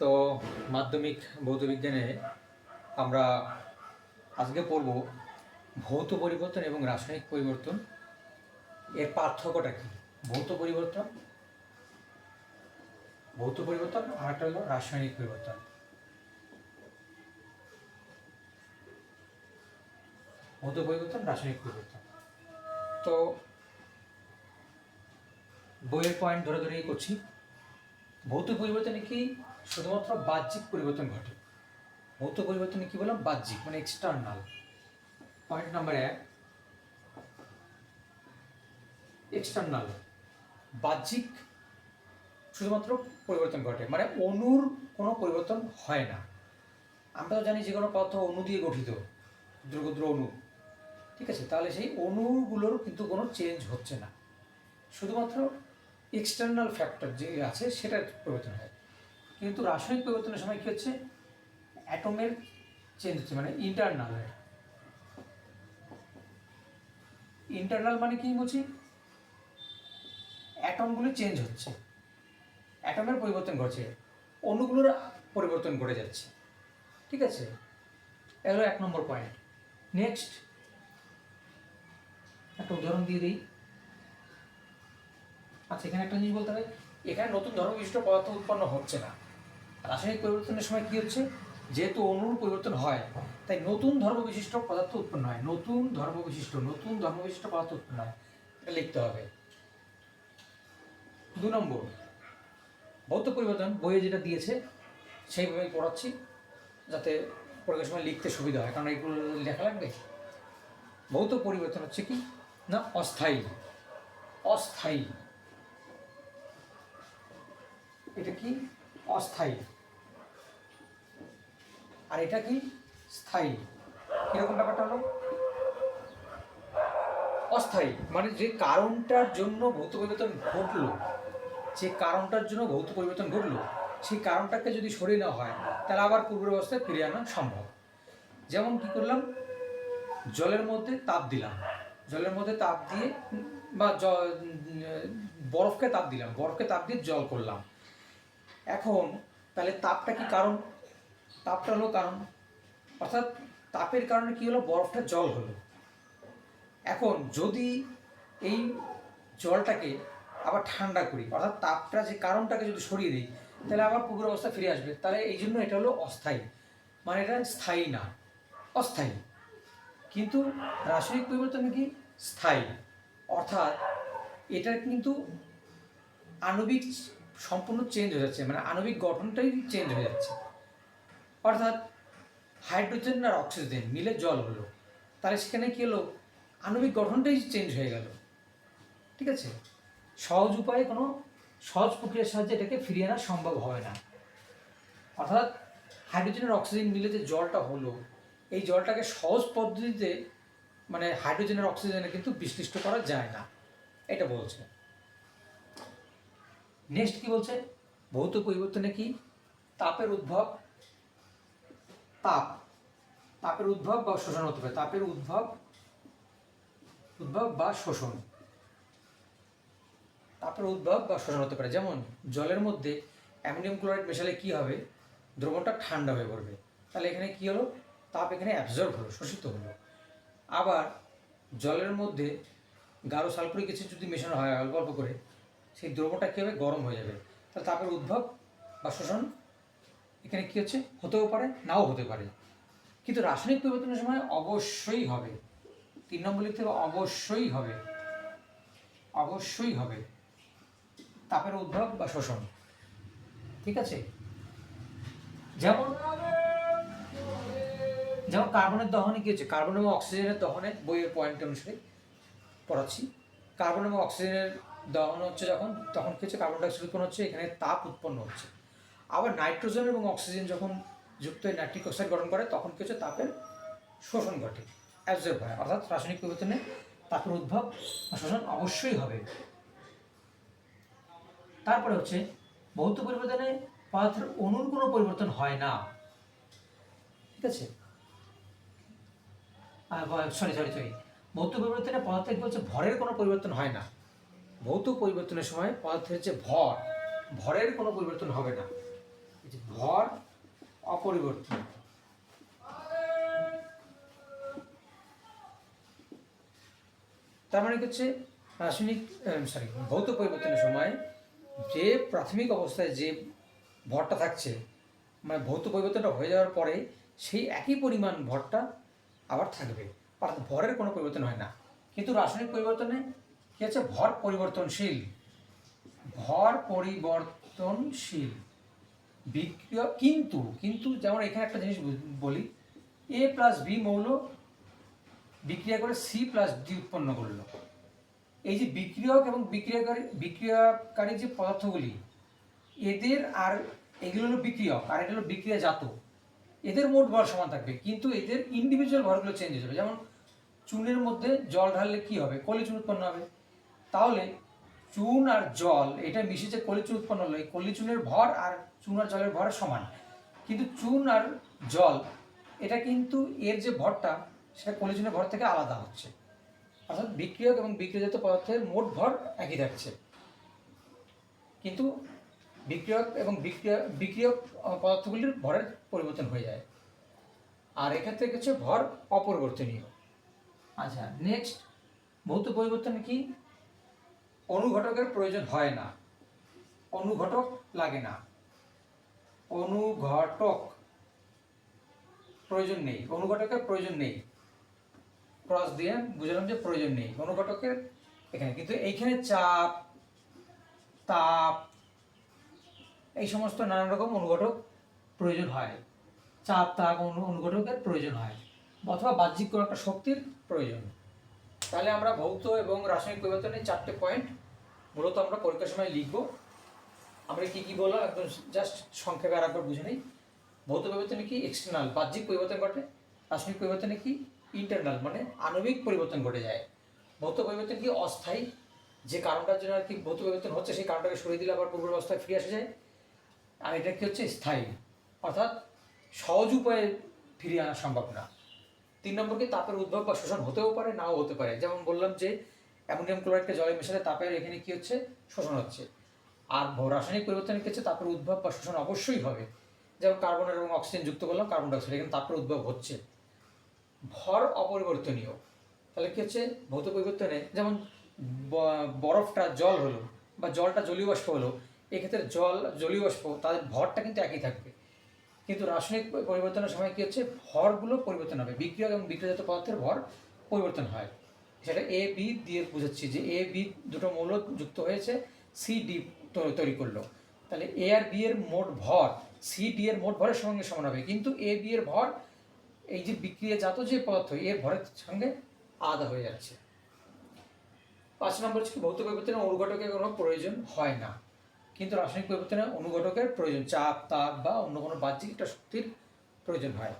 তো মাধ্যমিক ভৌত বিজ্ঞানে আমরা আজকে পড়ব ভৌত পরিবর্তন এবং রাসায়নিক পরিবর্তন। এর পার্থক্যটা কী? ভৌত পরিবর্তন ভৌত পরিবর্তন আর একটা হলো রাসায়নিক পরিবর্তন। ভৌত পরিবর্তন, রাসায়নিক পরিবর্তন। তো বইয়ের পয়েন্ট ধরে ধরেই করছি। ভৌত পরিবর্তনে কি শুধুমাত্র বাহ্যিক পরিবর্তন ঘটে। ভৌত পরিবর্তনে কি বললাম? বাহ্যিক মানে এক্সটার্নাল পয়েন্ট নাম্বার এক এক্সটার্নাল বাহ্যিক শুধুমাত্র পরিবর্তন ঘটে মানে অণুর কোনো পরিবর্তন হয় না। আমরা তো জানি যে কোনো পদার্থ অণু দিয়ে গঠিত ক্ষুদ্র অণু। ঠিক আছে? তাহলে সেই অণুগুলোর কিন্তু কোনো চেঞ্জ হচ্ছে না। শুধুমাত্র এক্সটার্নাল ফ্যাক্টর যে আছে, সেটার পরিবর্তন হয়। কিন্তু রাসায়নিক পরিবর্তনের সময় কী হচ্ছে? অ্যাটমের চেঞ্জ হচ্ছে মানে ইন্টারনাল ইন্টারনাল মানে কি বলছি অ্যাটমগুলো চেঞ্জ হচ্ছে। অ্যাটমের পরিবর্তন ঘটছে, অণুগুলোর পরিবর্তন ঘটে যাচ্ছে। ঠিক আছে? এগুলো এক নম্বর পয়েন্ট নেক্সট একটা উদাহরণ দিয়ে দিই। আচ্ছা এখানে একটা জিনিস বলতে হবে। এখানে নতুন ধর্ম বিশিষ্ট পদার্থ উৎপন্ন হচ্ছে না। রাসায়নিক পরিবর্তনের সময় কি হচ্ছে? যেহেতু অণুর পরিবর্তন হয়, তাই নতুন ধর্ম বিশিষ্ট পদার্থ উৎপন্ন হয়। নতুন ধর্ম বিশিষ্ট নতুন ধর্ম বিশিষ্ট পদার্থ উৎপন্ন হয়। এটা লিখতে হবে। দু নম্বর। ভৌত পরিবর্তন বইয়ে যেটা দিয়েছে, সেইভাবেই পড়াচ্ছি, যাতে পড়ার সময় লিখতে সুবিধা হয়। কারণ এগুলো লেখা লাগবে? ভৌত পরিবর্তন হচ্ছে কি? না, অস্থায়ী। অস্থায়ী। এটা কি? অস্থায়ী। আর এটা কি? স্থায়ী। কীরকম ব্যাপারটা হলো? অস্থায়ী। মানে যে কারণটার জন্য ভৌত পরিবর্তন ঘটলো, যে কারণটার জন্য ভৌত পরিবর্তন ঘটলো, সেই কারণটাকে যদি সরিয়ে নেওয়া হয়, তাহলে আবার পূর্বের অবস্থায় ফিরিয়ে আনা সম্ভব। যেমন কি করলাম? জলের মধ্যে তাপ দিলাম। জলের মধ্যে তাপ দিয়ে বা বরফকে তাপ দিলাম। বরফকে তাপ দিয়ে জল করলাম। এখন, তাহলে তাপটা কি কারণ? তাপটা হলো কারণ। অর্থাৎ তাপের কারণে কি হলো? বরফটা জল হলো। এখন যদি এই জলটাকে আবার ঠান্ডা করি, অর্থাৎ তাপটা যে কারণটাকে যদি সরিয়ে দিই, তাহলে আবার পুকুর অবস্থা ফিরে আসবে। তাহলে এই জন্য এটা হলো অস্থায়ী। মানে এটা স্থায়ী না, অস্থায়ী। কিন্তু রাসায়নিক পরিবর্তন কি? স্থায়ী। অর্থাৎ এটা কিন্তু আণবিক সম্পূর্ণ চেঞ্জ হয়ে যাচ্ছে মানে আণবিক গঠনটাই চেঞ্জ হয়ে যাচ্ছে। অর্থাৎ হাইড্রোজেন আর অক্সিজেন মিলে জল হলো। তাহলে সেখানে কী হলো? আণবিক গঠনটাই চেঞ্জ হয়ে গেল। ঠিক আছে? সহজ উপায়ে কোনো সহজ প্রক্রিয়ার সাহায্যে এটাকে ফিরিয়ে আনা সম্ভব হয় না। অর্থাৎ হাইড্রোজেন আর অক্সিজেন মিলে যে জলটা হলো, এই জলটাকে সহজ পদ্ধতিতে মানে হাইড্রোজেন আর অক্সিজেনে কিন্তু বিশ্লিষ্ট করা যায় না। এটা বলছে। নেক্সট কি বলছে? ভৌত পরিবর্তনে কি? তাপের উদ্ভব, তাপ। তাপের উদ্ভব বা শোষণ হতে পারে। তাপের উদ্ভব উদ্ভব বা শোষণ। তাপের উদ্ভব বা শোষণ হতে পারে। যেমন, জলের মধ্যে অ্যামোনিয়াম ক্লোরাইড মেশালে কি হবে? দ্রবণটা ঠান্ডা হয়ে পড়বে। তাহলে এখানে কি হলো? তাপ এখানে অ্যাবজর্ব হলো, শোষিত হলো। আবার জলের মধ্যে গাঢ় সালফুরিক অ্যাসিড যদি মেশানো হয়, অল্প অল্প করে সেই দ্রবণটা কী হবে গরম হয়ে যাবে? তাহলে তাপের উদ্ভব বা শোষণ, এখানে কী হচ্ছে? হতেও পারে, নাও হতে পারে। কিন্তু রাসায়নিক পরিবর্তনের সময় অবশ্যই হবে। তিন নম্বর লিখতে হবে, অবশ্যই হবে। অবশ্যই হবে। তাপের উদ্ভব বা শোষণ। ঠিক আছে? যেমন যেমন কার্বনের দহনে কি হচ্ছে? কার্বন এবং অক্সিজেনের দহনে বইয়ের পয়েন্ট অনুসারে পড়াচ্ছি। কার্বন এবং অক্সিজেনের দহন হচ্ছে যখন, তখন কি হচ্ছে কার্বন ডাইঅক্সাইড উৎপন্ন হচ্ছে, এখানে তাপ উৎপন্ন হচ্ছে। আবার নাইট্রোজেন এবং অক্সিজেন যখন যুক্ত হয়ে নাইট্রিক অক্সাইড গঠন করে, তখন কি হচ্ছে তাপের শোষণ ঘটে অ্যাবজর্ব হয়। অর্থাৎ রাসায়নিক পরিবর্তনে তাপের উদ্ভব শোষণ অবশ্যই হবে। তারপরে হচ্ছে, ভৌত পরিবর্তনে পদার্থের অণুর কোনো পরিবর্তন হয় না। ঠিক আছে? সরি সরি সরি ভৌত পরিবর্তনে পদার্থের হচ্ছে ভরের কোনো পরিবর্তন হয় না। ভৌত পরিবর্তনের সময় পদার্থের যে ভর। ভরের কোনো পরিবর্তন হবে না। ভর অপরিবর্তনীয় তার মানে হচ্ছে? রাসায়নিক সরি ভৌত পরিবর্তনের সময় যে প্রাথমিক অবস্থায় যে ভরটা থাকছে মানে ভৌত পরিবর্তনটা হয়ে যাওয়ার পরে সেই একই পরিমাণ ভরটা আবার থাকবে। অর্থাৎ ভরের কোনো পরিবর্তন হয় না। কিন্তু রাসায়নিক পরিবর্তনে কী আছে? ভর পরিবর্তনশীল। ভর পরিবর্তনশীল। বিক্রিয়া কিন্তু কিন্তু যেমন এখানে একটা জিনিস বলি এ প্লাস বি মৌল বিক্রিয়া করে সি প্লাস ডি উৎপন্ন করল। এই যে বিক্রিয়ক এবং বিক্রিয়াকারী বিক্রিয়াকারী যে পদার্থগুলি, এদের আর এগুলো হলো বিক্রিয়ক, আর এটা হলো বিক্রিয়াজাত। এদের মোট ভর সমান থাকবে, কিন্তু এদের ইন্ডিভিজুয়াল ভরগুলো চেঞ্জ হয়ে যাবে। যেমন চুনের মধ্যে জল ঢাললে কি হবে? কলি চুন উৎপন্ন হবে। তাহলে চুন আর জল, এটা মিশে যে কলিচুন উৎপন্ন হলো এই কলি চুনের ভর আর চুন আর জলের ভর সমান। কিন্তু চুন আর জল, এটা কিন্তু এর যে ভরটা, সেটা কলিচুনের ভর থেকে আলাদা হচ্ছে। অর্থাৎ বিক্রিয়ক এবং বিক্রিয়জাত পদার্থের মোট ভর একই থাকছে। কিন্তু বিক্রিয়ক এবং বিক্রিয়া, বিক্রিয়ক পদার্থগুলির ভরের পরিবর্তন হয়ে যায়। আর এক্ষেত্রে হচ্ছে ভর অপরিবর্তনীয়। আচ্ছা নেক্সট ভৌত পরিবর্তন কি? অনুঘটকের প্রয়োজন হয় না। অনুঘটক লাগে না। অনুঘটক প্রয়োজন নেই। অনুঘটকের প্রয়োজন নেই। ক্রস দিয়ে বুঝলাম যে প্রয়োজন নেই। অনুঘটকের এখানে। কিন্তু এইখানে চাপ, তাপ, এই সমস্ত নানান রকম অনুঘটক প্রয়োজন হয়। চাপ, তাপ অনু, অনুঘটকের প্রয়োজন হয়। অথবা বাহ্যিক কোনো একটা শক্তির প্রয়োজন। তাহলে আমরা ভৌত এবং রাসায়নিক পরিবর্তনের চারটে পয়েন্ট মূলত আমরা পরীক্ষার সময় লিখব। আমরা কী কী বললাম? একদম জাস্ট সংক্ষেপে আর একবার বুঝে নিই। ভৌত পরিবর্তনে কি? এক্সটার্নাল বাহ্যিক পরিবর্তন ঘটে। রাসায়নিক পরিবর্তনে কি? ইন্টারনাল মানে আণবিক পরিবর্তন ঘটে যায়। ভৌত পরিবর্তন কি? অস্থায়ী। যে কারণটার জন্য আর কি ভৌত পরিবর্তন হচ্ছে, সেই কারণটাকে সরিয়ে দিলে আবার পূর্বের অবস্থায় ফিরে আসে যায়। আর এটা কি হচ্ছে? স্থায়ী। অর্থাৎ সহজ উপায়ে ফিরিয়ে আনা সম্ভব না। তিন নম্বর কি তাপের উদ্ভব বা শোষণ হতেও পারে? নাও হতে পারে। যেমন বললাম যে, অ্যামোনিয়াম ক্লোরাইডকে জলে মেশালে তাপের এখানে কি হচ্ছে? শোষণ হচ্ছে। আর রাসায়নিক পরিবর্তনের ক্ষেত্রে তাপের উদ্ভব বা শোষণ অবশ্যই হবে। যেমন কার্বন এবং অক্সিজেন যুক্ত করলাম, কার্বন ডাইঅক্সাইড, এখানে তাপের উদ্ভব হচ্ছে। ভর অপরিবর্তনীয়। তাহলে কি হচ্ছে? ভৌত পরিবর্তনে যেমন বরফটা জল হলো বা জলটা জলীয় বাষ্প হলো, এক্ষেত্রে জল জলীয় বাষ্প তাদের ভরটা কিন্তু একই থাকবে। কিন্তু রাসায়নিক পরিবর্তনের সময় কি হচ্ছে? ভরগুলো পরিবর্তন হবে। বিক্রিয়ক এবং বিক্রিয়াজাত পদার্থের ভর পরিবর্তন হয়। সেটা এ বি দিয়ে বুঝাচ্ছি যে এ বি দুটো মৌল যুক্ত হয়েছে সি ডি তৈরি করল। তাহলে এ আর বি এর মোট ভর সি ডি এর মোট ভরের সঙ্গে সমান হবে। কিন্তু এ বি এর ভর, এই যে বিক্রিয়াজাত যে পদার্থ, এর ভরের সঙ্গে আলাদা হয়ে যাচ্ছে। পাঁচ নম্বর হচ্ছে ভৌত পরিবর্তনে অনুঘটকের কোনো প্রয়োজন হয় না। কিন্তু রাসায়নিক পরিবর্তনে অনুঘটকের প্রয়োজন, চাপ, তাপ বা অন্য কোনো বাহ্যিক একটা শক্তির প্রয়োজন হয়।